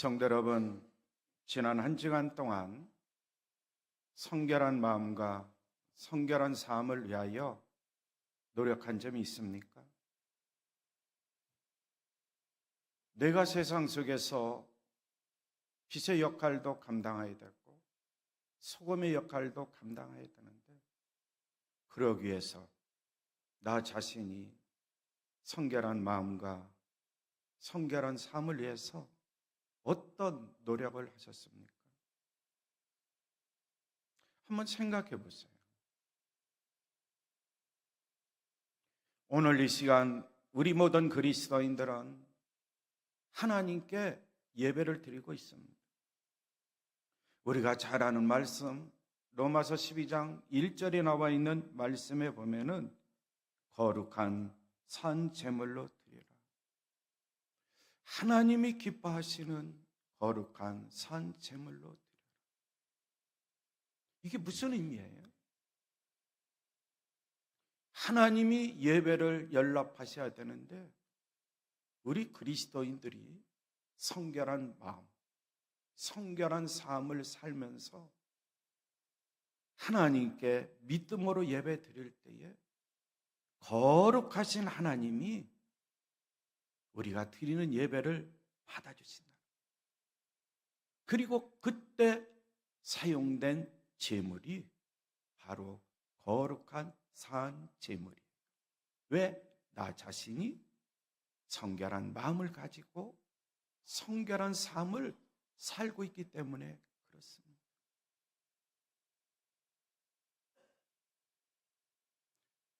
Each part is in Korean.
성도 여러분, 지난 한 주간 동안 성결한 마음과 성결한 삶을 위하여 노력한 점이 있습니까? 내가 세상 속에서 빛의 역할도 감당해야 되고 소금의 역할도 감당해야 되는데 그러기 위해서 나 자신이 성결한 마음과 성결한 삶을 위해서 어떤 노력을 하셨습니까? 한번 생각해 보세요. 오늘 이 시간 우리 모든 그리스도인들은 하나님께 예배를 드리고 있습니다. 우리가 잘 아는 말씀 로마서 12장 1절에 나와 있는 말씀에 보면은 거룩한 산 제물로. 하나님이 기뻐하시는 거룩한 산 제물로 드리라. 이게 무슨 의미예요? 하나님이 예배를 연락하셔야 되는데 우리 그리스도인들이 성결한 마음, 성결한 삶을 살면서 하나님께 믿음으로 예배 드릴 때에 거룩하신 하나님이 우리가 드리는 예배를 받아주신다. 그리고 그때 사용된 제물이 바로 거룩한 산 제물이에요. 왜? 나 자신이 성결한 마음을 가지고 성결한 삶을 살고 있기 때문에 그렇습니다.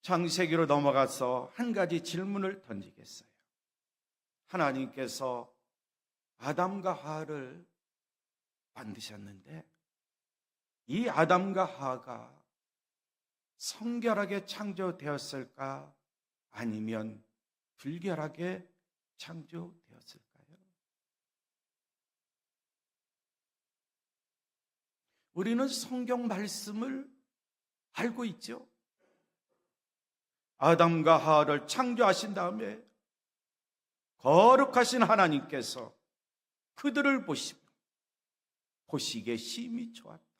창세기로 넘어가서 한 가지 질문을 던지겠어요. 하나님께서 아담과 하와를 만드셨는데 이 아담과 하와가 성결하게 창조되었을까 아니면 불결하게 창조되었을까요? 우리는 성경 말씀을 알고 있죠. 아담과 하와를 창조하신 다음에 거룩하신 하나님께서 그들을 보시며 보시기에 심히 좋았더라.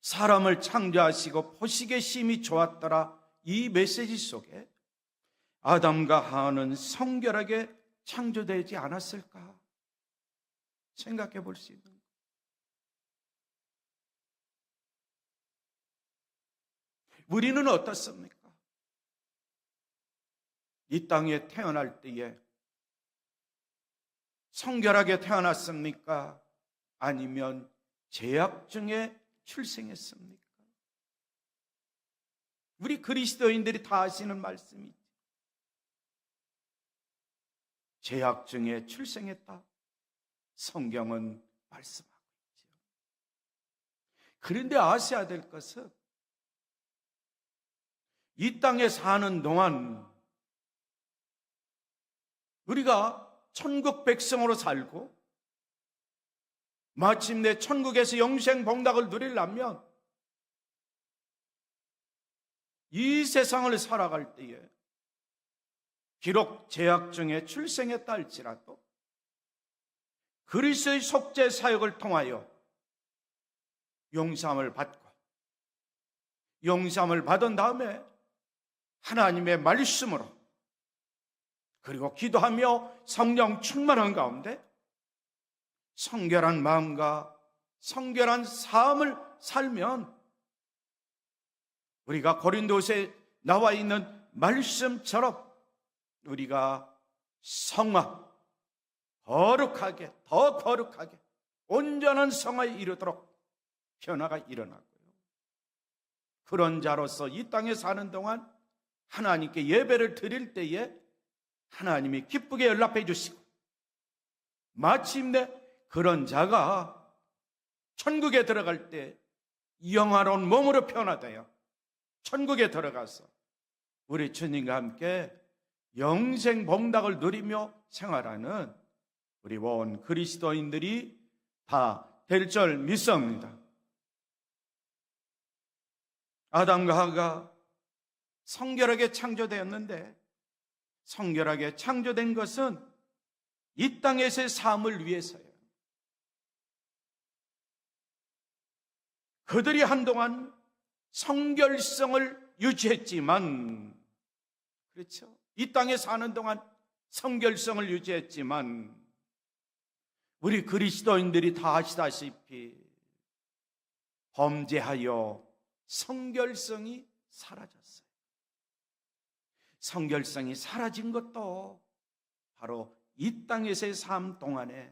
사람을 창조하시고 보시기에 심히 좋았더라. 이 메시지 속에 아담과 하와는 성결하게 창조되지 않았을까? 생각해 볼 수 있는 우리는 어떻습니까? 이 땅에 태어날 때에 성결하게 태어났습니까? 아니면 죄악 중에 출생했습니까? 우리 그리스도인들이 다 아시는 말씀이죠. 죄악 중에 출생했다. 성경은 말씀하고 있죠. 그런데 아셔야 될 것은 이 땅에 사는 동안 우리가 천국 백성으로 살고 마침내 천국에서 영생 봉닥을 누리려면 이 세상을 살아갈 때에 비록 제약 중에 출생했다 할지라도 그리스의 속죄 사역을 통하여 용sam을 받고 용sam을 받은 다음에 하나님의 말씀으로 그리고 기도하며 성령 충만한 가운데 성결한 마음과 성결한 삶을 살면 우리가 고린도에 나와 있는 말씀처럼 우리가 성화, 거룩하게, 더 거룩하게, 온전한 성화에 이르도록 변화가 일어나고요. 그런 자로서 이 땅에 사는 동안 하나님께 예배를 드릴 때에 하나님이 기쁘게 연락해 주시고 마침내 그런 자가 천국에 들어갈 때 영화로운 몸으로 변화되어 천국에 들어가서 우리 주님과 함께 영생 봉닥을 누리며 생활하는 우리 온 그리스도인들이 다 될 줄 믿습니다. 아담과 하가 성결하게 창조되었는데 성결하게 창조된 것은 이 땅에서의 삶을 위해서요. 그들이 한동안 성결성을 유지했지만, 그렇죠. 이 땅에 사는 동안 성결성을 유지했지만, 우리 그리스도인들이 다 아시다시피 범죄하여 성결성이 사라졌어요. 성결성이 사라진 것도 바로 이 땅에서의 삶 동안에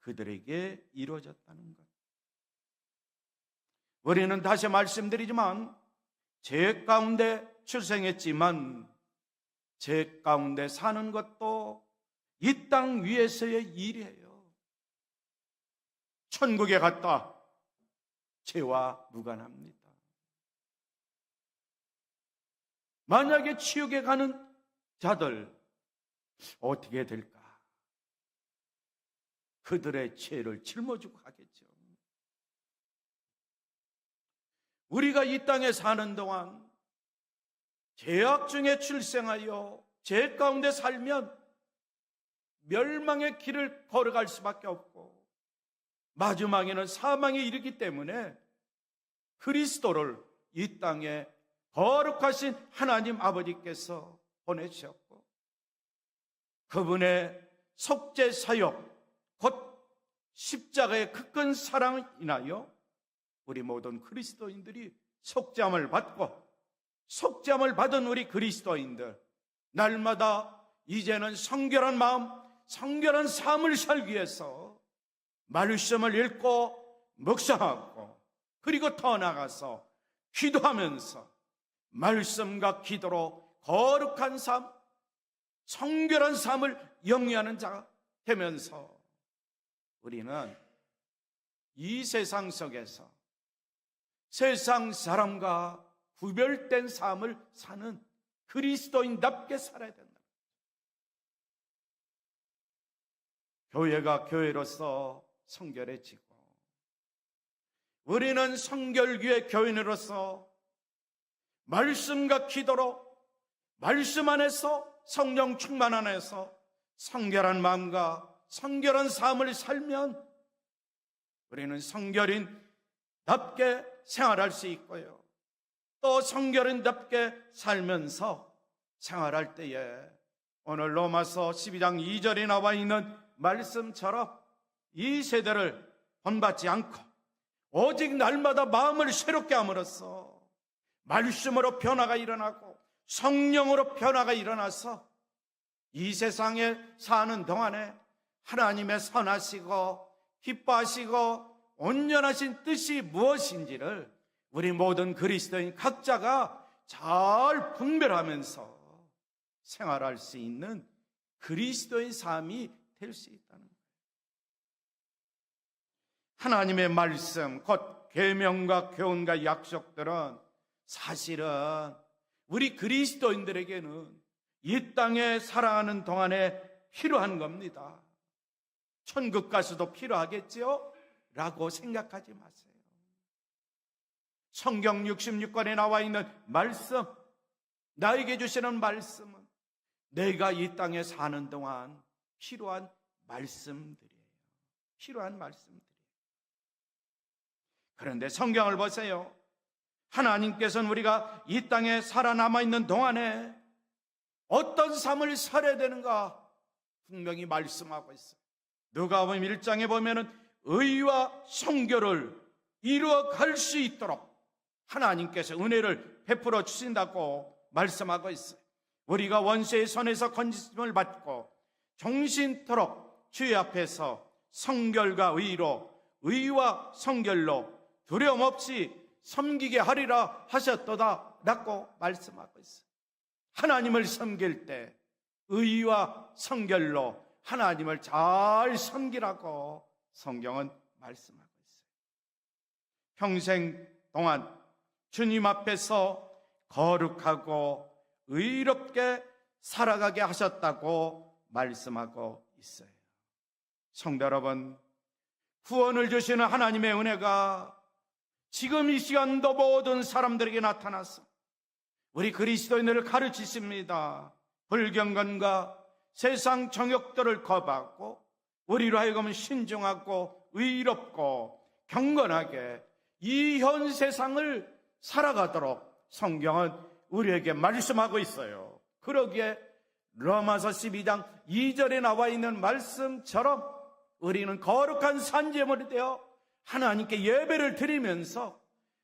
그들에게 이루어졌다는 것. 우리는 다시 말씀드리지만 죄 가운데 출생했지만 죄 가운데 사는 것도 이 땅 위에서의 일이에요. 천국에 갔다 죄와 무관합니다. 만약에 지옥에 가는 자들 어떻게 될까? 그들의 죄를 짊어지고 가겠죠. 우리가 이 땅에 사는 동안 죄악 중에 출생하여 죄 가운데 살면 멸망의 길을 걸어갈 수밖에 없고 마지막에는 사망에 이르기 때문에 그리스도를 이 땅에 거룩하신 하나님 아버지께서 보내주셨고 그분의 속죄 사역 곧 십자가의 그큰 사랑을 인하여 우리 모든 그리스도인들이 속죄함을 받고 속죄함을 받은 우리 그리스도인들 날마다 이제는 성결한 마음, 성결한 삶을 살기 위해서 말씀을 읽고 묵상하고 그리고 더 나가서 기도하면서 말씀과 기도로 거룩한 삶, 성결한 삶을 영위하는 자가 되면서 우리는 이 세상 속에서 세상 사람과 구별된 삶을 사는 그리스도인답게 살아야 된다. 교회가 교회로서 성결해지고 우리는 성결교회 교인으로서 말씀과 기도로 말씀 안에서 성령 충만 안에서 성결한 마음과 성결한 삶을 살면 우리는 성결인답게 생활할 수 있고요. 또 성결인답게 살면서 생활할 때에 오늘 로마서 12장 2절에 나와 있는 말씀처럼 이 세대를 본받지 않고 오직 날마다 마음을 새롭게 함으로써 말씀으로 변화가 일어나고 성령으로 변화가 일어나서 이 세상에 사는 동안에 하나님의 선하시고 기뻐하시고 온전하신 뜻이 무엇인지를 우리 모든 그리스도인 각자가 잘 분별하면서 생활할 수 있는 그리스도의 삶이 될 수 있다는 거예요. 하나님의 말씀, 곧 계명과 교훈과 약속들은 사실은 우리 그리스도인들에게는 이 땅에 살아가는 동안에 필요한 겁니다. 천국 가서도 필요하겠지요? 라고 생각하지 마세요. 성경 66권에 나와 있는 말씀, 나에게 주시는 말씀은 내가 이 땅에 사는 동안 필요한 말씀들이에요. 필요한 말씀들이에요. 그런데 성경을 보세요. 하나님께서는 우리가 이 땅에 살아남아 있는 동안에 어떤 삶을 살아야 되는가 분명히 말씀하고 있어요. 누가복음 1장에 보면은 의와 성결을 이루어 갈 수 있도록 하나님께서 은혜를 베풀어 주신다고 말씀하고 있어요. 우리가 원수의 손에서 건지심을 받고 정신토록 주의 앞에서 성결과 의로 의와 성결로 두려움 없이 섬기게 하리라 하셨도다 라고 말씀하고 있어요. 하나님을 섬길 때 의와 성결로 하나님을 잘 섬기라고 성경은 말씀하고 있어요. 평생 동안 주님 앞에서 거룩하고 의롭게 살아가게 하셨다고 말씀하고 있어요. 성도 여러분, 구원을 주시는 하나님의 은혜가 지금 이 시간도 모든 사람들에게 나타나서 우리 그리스도인들을 가르치십니다. 불경건과 세상 정욕들을 거부하고 우리로 하여금 신중하고 의롭고 경건하게 이 현 세상을 살아가도록 성경은 우리에게 말씀하고 있어요. 그러기에 로마서 12장 2절에 나와 있는 말씀처럼 우리는 거룩한 산재물이 되어 하나님께 예배를 드리면서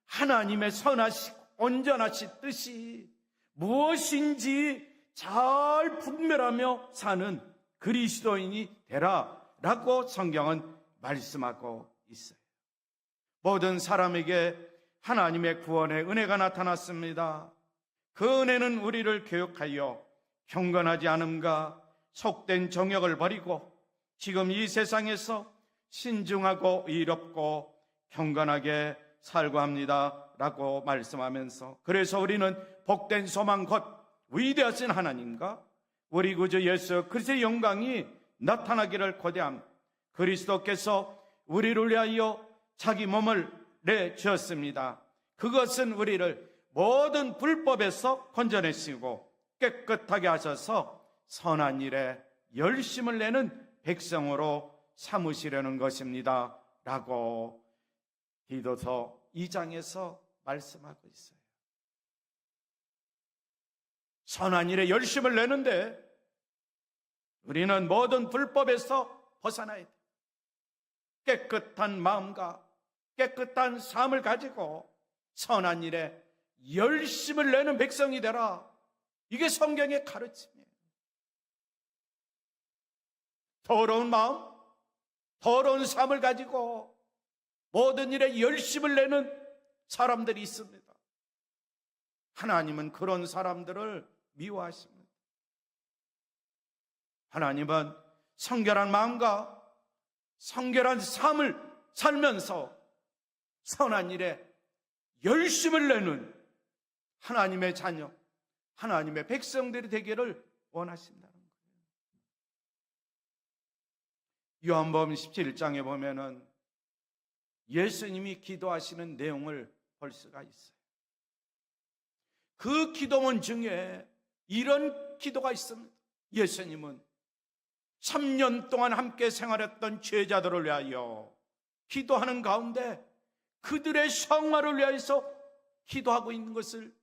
하나님의 선하시고 온전하신 뜻이 무엇인지 잘 분별하며 사는 그리스도인이 되라 라고 성경은 말씀하고 있어요. 모든 사람에게 하나님의 구원의 은혜가 나타났습니다. 그 은혜는 우리를 교육하여 경건하지 않음과 속된 정욕을 버리고 지금 이 세상에서 신중하고 의롭고 경건하게 살고 합니다. 라고 말씀하면서 그래서 우리는 복된 소망 곧 위대하신 하나님과 우리 구주 예수 그리스도의 영광이 나타나기를 고대함 그리스도께서 우리를 위하여 자기 몸을 내 주었습니다. 그것은 우리를 모든 불법에서 건져내시고 깨끗하게 하셔서 선한 일에 열심을 내는 백성으로 삼으시려는 것입니다. 라고 디도서 2장에서 말씀하고 있어요. 선한 일에 열심을 내는데 우리는 모든 불법에서 벗어나야 돼. 깨끗한 마음과 깨끗한 삶을 가지고 선한 일에 열심을 내는 백성이 되라. 이게 성경의 가르침이에요. 더러운 마음, 더러운 삶을 가지고 모든 일에 열심을 내는 사람들이 있습니다. 하나님은 그런 사람들을 미워하십니다. 하나님은 성결한 마음과 성결한 삶을 살면서 선한 일에 열심을 내는 하나님의 자녀, 하나님의 백성들이 되기를 원하신다는 거예 요. 요한복음 17장에 보면은 예수님이 기도하시는 내용을 볼 수가 있어요. 그 기도문 중에 이런 기도가 있습니다. 예수님은 3년 동안 함께 생활했던 제자들을 위하여 기도하는 가운데 그들의 성화를 위하여서 기도하고 있는 것을.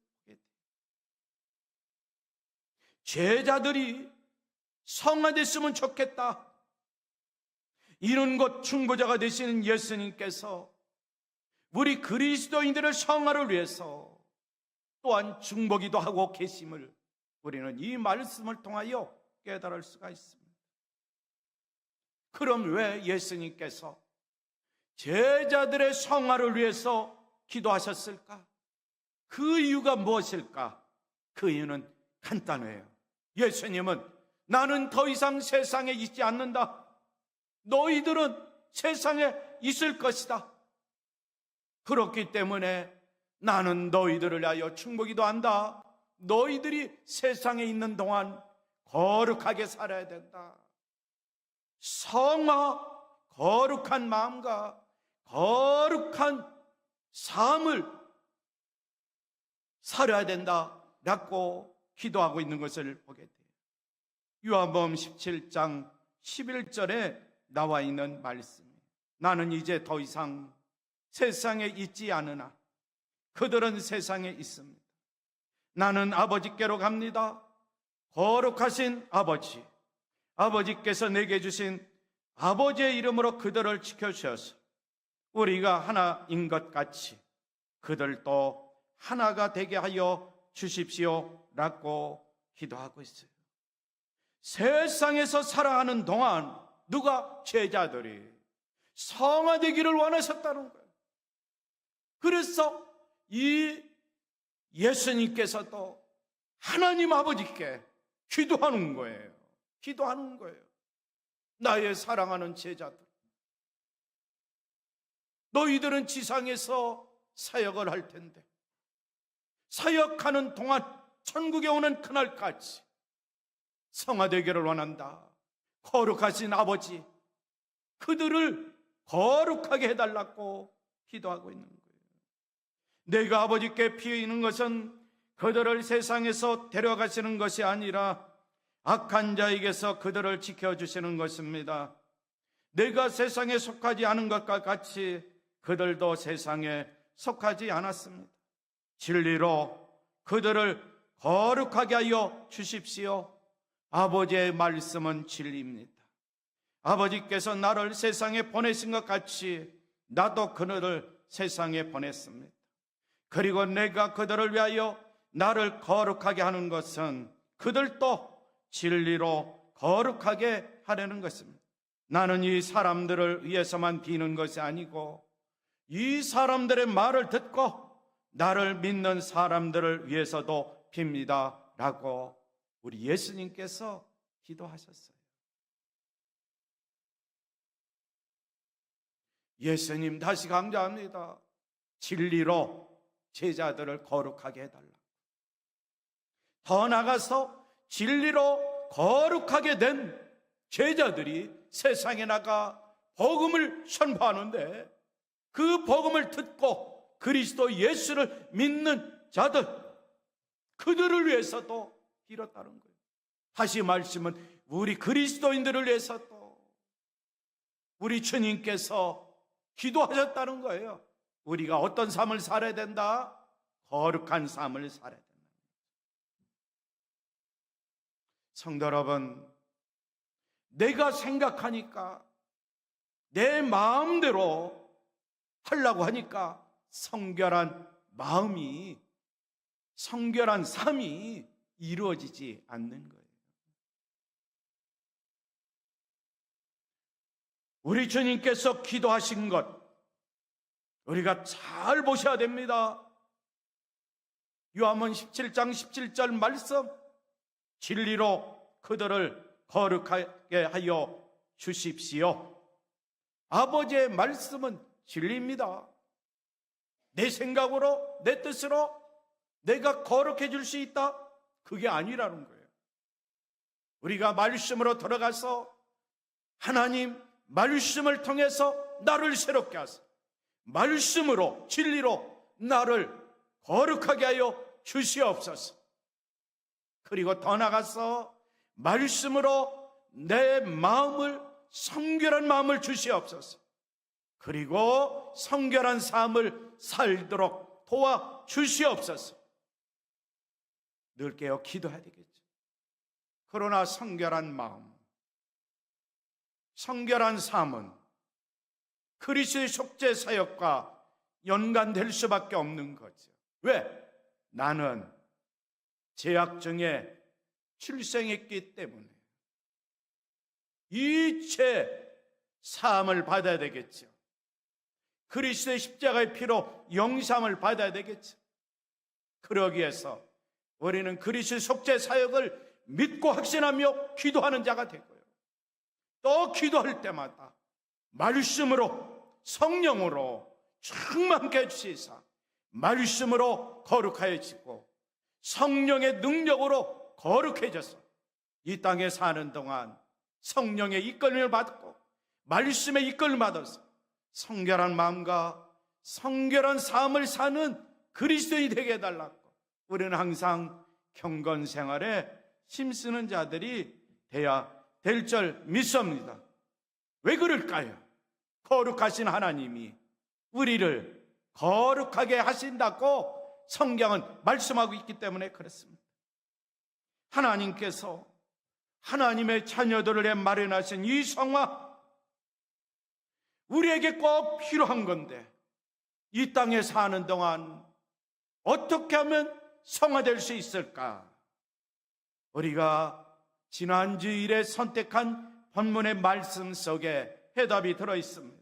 제자들이 성화됐으면 좋겠다. 이런 것 충고자가 되시는 예수님께서 우리 그리스도인들의 성화를 위해서 또한 중보기도 하고 계심을 우리는 이 말씀을 통하여 깨달을 수가 있습니다. 그럼 왜 예수님께서 제자들의 성화를 위해서 기도하셨을까? 그 이유가 무엇일까? 그 이유는 간단해요. 예수님은 나는 더 이상 세상에 있지 않는다. 너희들은 세상에 있을 것이다. 그렇기 때문에 나는 너희들을 위하여 충고기도 한다. 너희들이 세상에 있는 동안 거룩하게 살아야 된다. 성화, 거룩한 마음과 거룩한 삶을 살아야 된다 라고 기도하고 있는 것을 보게 돼요. 요한복음 17장 11절에 나와 있는 말씀. 나는 이제 더 이상 세상에 있지 않으나 그들은 세상에 있습니다. 나는 아버지께로 갑니다. 거룩하신 아버지. 아버지께서 내게 주신 아버지의 이름으로 그들을 지켜주셔서 우리가 하나인 것 같이 그들도 하나가 되게 하여 주십시오. 라고 기도하고 있어요. 세상에서 살아가는 동안 누가 제자들이 성화되기를 원하셨다는 거예요. 그래서 이 예수님께서도 하나님 아버지께 기도하는 거예요. 기도하는 거예요. 나의 사랑하는 제자들. 너희들은 지상에서 사역을 할 텐데, 사역하는 동안 천국에 오는 그날까지 성화되기를 원한다. 거룩하신 아버지, 그들을 거룩하게 해달라고 기도하고 있는 거예요. 내가 아버지께 피의는 것은 그들을 세상에서 데려가시는 것이 아니라 악한 자에게서 그들을 지켜주시는 것입니다. 내가 세상에 속하지 않은 것과 같이 그들도 세상에 속하지 않았습니다. 진리로 그들을 거룩하게 하여 주십시오. 아버지의 말씀은 진리입니다. 아버지께서 나를 세상에 보내신 것 같이 나도 그들을 세상에 보냈습니다. 그리고 내가 그들을 위하여 나를 거룩하게 하는 것은 그들도 진리로 거룩하게 하려는 것입니다. 나는 이 사람들을 위해서만 비는 것이 아니고 이 사람들의 말을 듣고 나를 믿는 사람들을 위해서도 빕니다. 라고 우리 예수님께서 기도하셨어요. 예수님 다시 강조합니다. 진리로 제자들을 거룩하게 해달라. 더 나가서 진리로 거룩하게 된 제자들이 세상에 나가 복음을 선포하는데 그 복음을 듣고 그리스도 예수를 믿는 자들 그들을 위해서도 빌었다는 거예요. 다시 말씀은 우리 그리스도인들을 위해서도 우리 주님께서 기도하셨다는 거예요. 우리가 어떤 삶을 살아야 된다? 거룩한 삶을 살아야 된다. 성도 여러분, 내가 생각하니까 내 마음대로 하려고 하니까 성결한 마음이 성결한 삶이 이루어지지 않는 거예요. 우리 주님께서 기도하신 것 우리가 잘 보셔야 됩니다. 요한문 17장 17절 말씀 진리로 그들을 거룩하게 하여 주십시오. 아버지의 말씀은 진리입니다. 내 생각으로, 내 뜻으로 내가 거룩해 줄 수 있다? 그게 아니라는 거예요. 우리가 말씀으로 들어가서 하나님 말씀을 통해서 나를 새롭게 하사 말씀으로 진리로 나를 거룩하게 하여 주시옵소서. 그리고 더 나가서 말씀으로 내 마음을 성결한 마음을 주시옵소서. 그리고 성결한 삶을 살도록 도와 주시옵소서. 늘 깨어 기도해야 되겠죠. 그러나 성결한 마음, 성결한 삶은 그리스도의 속죄 사역과 연관될 수밖에 없는 거죠. 왜? 나는 제약 중에 출생했기 때문에 이죄 사함을 받아야 되겠죠. 그리스도의 십자가의 피로 영삼을 받아야 되겠죠. 그러기 위해서 우리는 그리스도의 속죄 사역을 믿고 확신하며 기도하는 자가 되고요. 또 기도할 때마다 말씀으로 성령으로 충만케 해주시사 말씀으로 거룩하여지고 성령의 능력으로 거룩해져서 이 땅에 사는 동안 성령의 이끌림을 받고 말씀의 이끌림을 받아서 성결한 마음과 성결한 삶을 사는 그리스도인이 되게 해달라고 우리는 항상 경건 생활에 힘쓰는 자들이 돼야 될 줄 믿습니다. 왜 그럴까요? 거룩하신 하나님이 우리를 거룩하게 하신다고 성경은 말씀하고 있기 때문에 그렇습니다. 하나님께서 하나님의 자녀들을 마련하신 이 성화 우리에게 꼭 필요한 건데 이 땅에 사는 동안 어떻게 하면 성화될 수 있을까? 우리가 지난주일에 선택한 본문의 말씀 속에 해답이 들어 있습니다.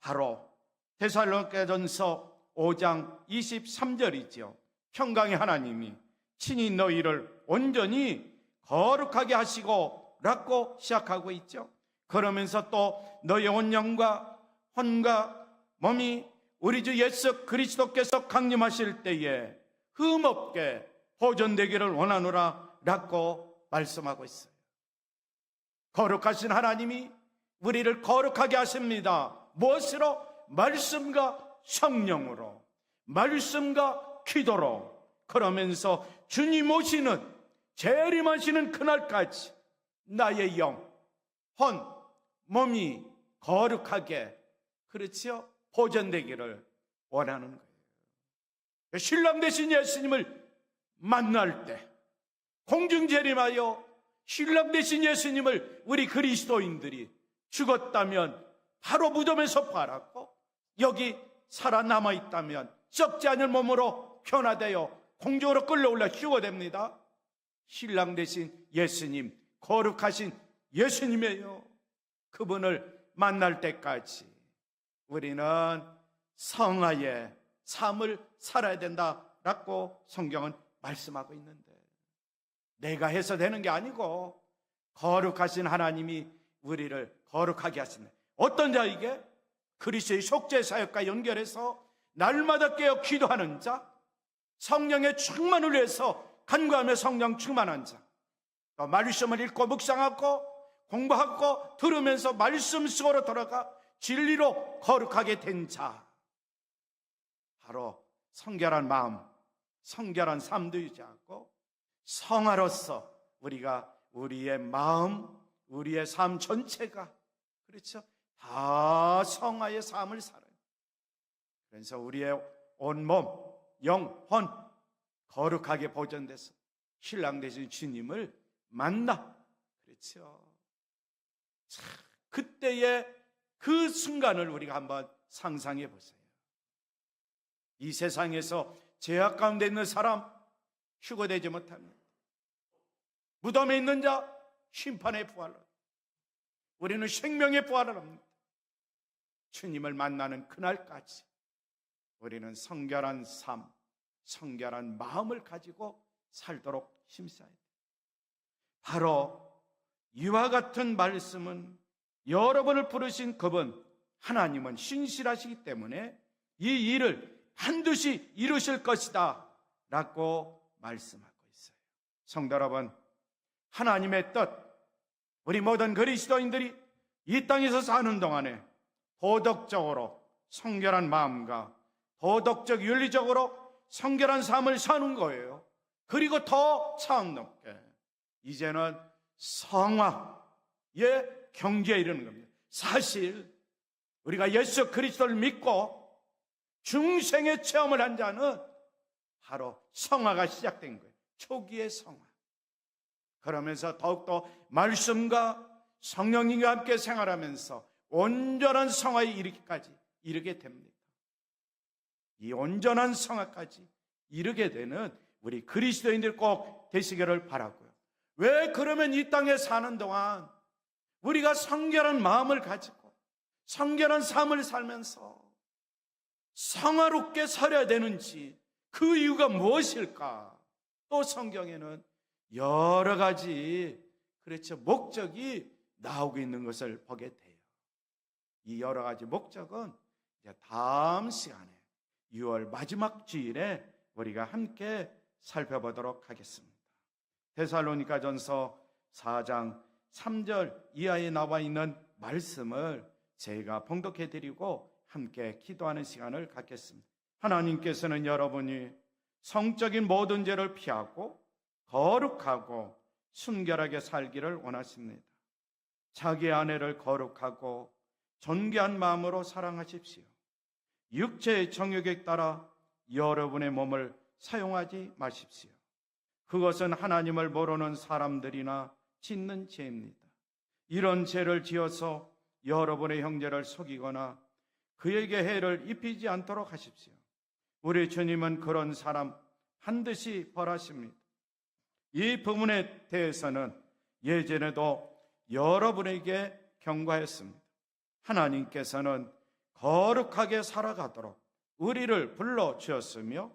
바로 데살로니가전서 5장 23절이죠. 평강의 하나님이 친히 너희를 온전히 거룩하게 하시고 라고 시작하고 있죠. 그러면서 또 너의 온영과 혼과 몸이 우리 주 예수 그리스도께서 강림하실 때에 흠없게 보존되기를 원하노라 라고 말씀하고 있어요. 거룩하신 하나님이 우리를 거룩하게 하십니다. 무엇으로? 말씀과 성령으로, 말씀과 기도로, 그러면서 주님 오시는 재림하시는 그날까지 나의 영, 혼, 몸이 거룩하게 그렇지요? 보존되기를 원하는 거예요. 신랑 되신 예수님을 만날 때 공중 재림하여 신랑 되신 예수님을 우리 그리스도인들이 죽었다면 바로 무덤에서 팔았고 여기 살아남아 있다면 썩지 않을 몸으로 변화되어 공중으로 끌려올라 휴거됩니다. 신랑 되신 예수님, 거룩하신 예수님이에요. 그분을 만날 때까지 우리는 성화의 삶을 살아야 된다라고 성경은 말씀하고 있는데 내가 해서 되는 게 아니고 거룩하신 하나님이 우리를 거룩하게 하시네. 어떤 자에게 그리스도의 속죄 사역과 연결해서 날마다 깨어 기도하는 자, 성령의 충만을 위해서 간구하며 성령 충만한 자, 또 말씀을 읽고 묵상하고 공부하고 들으면서 말씀 속으로 돌아가 진리로 거룩하게 된 자. 바로 성결한 마음, 성결한 삶도 유지하고 성화로서 우리가 우리의 마음, 우리의 삶 전체가 그렇죠? 다 성화의 삶을 살아요. 그래서 우리의 온몸, 영, 혼 거룩하게 보존돼서 신랑 되신 주님을 만나. 그렇죠? 자, 그때의 그 순간을 우리가 한번 상상해 보세요. 이 세상에서 죄악 가운데 있는 사람 휴거되지 못합니다. 무덤에 있는 자 심판의 부활을 우리는 생명의 부활을 합니다. 주님을 만나는 그날까지 우리는 성결한 삶, 성결한 마음을 가지고 살도록 돼요. 바로 이와 같은 말씀은 여러분을 부르신 그분 하나님은 신실하시기 때문에 이 일을 반드시 이루실 것이다 라고 말씀하고 있어요. 성도 여러분, 하나님의 뜻, 우리 모든 그리스도인들이 이 땅에서 사는 동안에 도덕적으로 성결한 마음과 도덕적 윤리적으로 성결한 삶을 사는 거예요. 그리고 더 차원 높게 이제는 성화의 경지에 이르는 겁니다. 사실 우리가 예수 그리스도를 믿고 중생의 체험을 한 자는 바로 성화가 시작된 거예요. 초기의 성화. 그러면서 더욱더 말씀과 성령님과 함께 생활하면서 온전한 성화에 이르기까지 이르게 됩니다. 이 온전한 성화까지 이르게 되는 우리 그리스도인들 꼭 되시기를 바라고요. 왜 그러면 이 땅에 사는 동안 우리가 성결한 마음을 가지고 성결한 삶을 살면서 성화롭게 살아야 되는지 그 이유가 무엇일까? 또 성경에는 여러 가지 그렇죠 목적이 나오고 있는 것을 보게 돼요. 이 여러 가지 목적은 다음 시간에 6월 마지막 주일에 우리가 함께 살펴보도록 하겠습니다. 데살로니가 전서 4장 3절 이하에 나와 있는 말씀을 제가 봉독해 드리고 함께 기도하는 시간을 갖겠습니다. 하나님께서는 여러분이 성적인 모든 죄를 피하고 거룩하고 순결하게 살기를 원하십니다. 자기 아내를 거룩하고 존귀한 마음으로 사랑하십시오. 육체의 정욕에 따라 여러분의 몸을 사용하지 마십시오. 그것은 하나님을 모르는 사람들이나 짓는 죄입니다. 이런 죄를 지어서 여러분의 형제를 속이거나 그에게 해를 입히지 않도록 하십시오. 우리 주님은 그런 사람 반드시 벌하십니다. 이 부분에 대해서는 예전에도 여러분에게 경고했습니다. 하나님께서는 거룩하게 살아가도록 우리를 불러 주었으며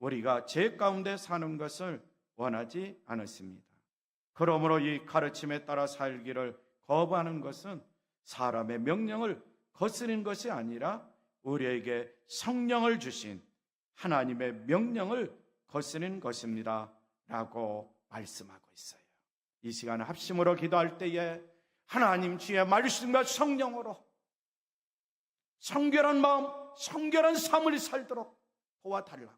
우리가 죄 가운데 사는 것을 원하지 않았습니다. 그러므로 이 가르침에 따라 살기를 거부하는 것은 사람의 명령을 거스린 것이 아니라 우리에게 성령을 주신 하나님의 명령을 거스린 것입니다. 라고 말씀하고 있어요. 이 시간에 합심으로 기도할 때에 하나님 주의 말씀과 성령으로 성결한 마음, 성결한 삶을 살도록 도와달라고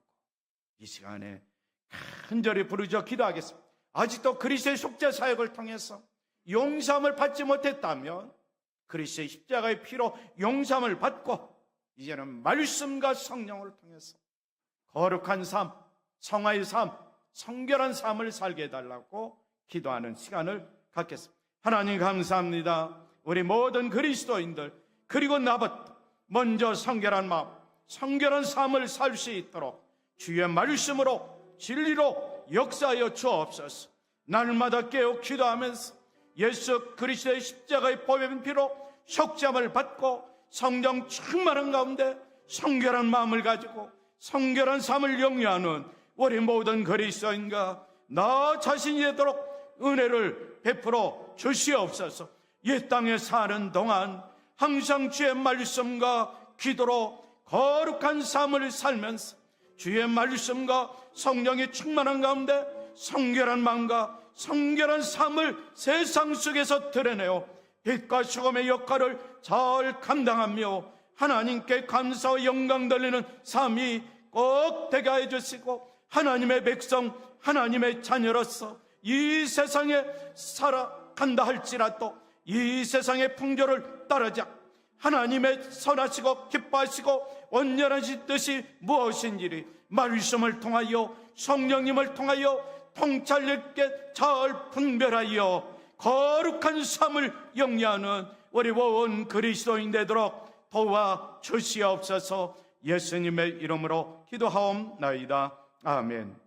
이 시간에 간절히 부르짖어 기도하겠습니다. 아직도 그리스도의 속죄 사역을 통해서 용서함을 받지 못했다면 그리스도의 십자가의 피로 용서함을 받고 이제는 말씀과 성령을 통해서 거룩한 삶, 성화의 삶, 성결한 삶을 살게 해달라고 기도하는 시간을 갖겠습니다. 하나님 감사합니다. 우리 모든 그리스도인들 그리고 나부터 먼저 성결한 마음, 성결한 삶을 살 수 있도록 주의 말씀으로 진리로 역사하여 주옵소서. 날마다 깨어 기도하면서 예수 그리스도의 십자가의 보배된 피로 속죄함을 받고 성령 충만한 가운데 성결한 마음을 가지고 성결한 삶을 영위하는 우리 모든 그리스도인과 나 자신이 되도록 은혜를 베풀어 주시옵소서. 이 땅에 사는 동안 항상 주의 말씀과 기도로 거룩한 삶을 살면서 주의 말씀과 성령이 충만한 가운데 성결한 마음과 성결한 삶을 세상 속에서 드러내어 빛과 수금의 역할을 잘 감당하며 하나님께 감사와 영광 돌리는 삶이 꼭 되게 해 주시고 하나님의 백성 하나님의 자녀로서 이 세상에 살아간다 할지라도 이 세상의 풍조를 따르지 하나님의 선하시고 기뻐하시고 온전하신 뜻이 무엇인지 말씀을 통하여 성령님을 통하여 통찰 있게 잘 분별하여 거룩한 삶을 영위하는 우리 온 그리스도인 되도록 도와 주시옵소서 예수님의 이름으로 기도하옵나이다. 아멘.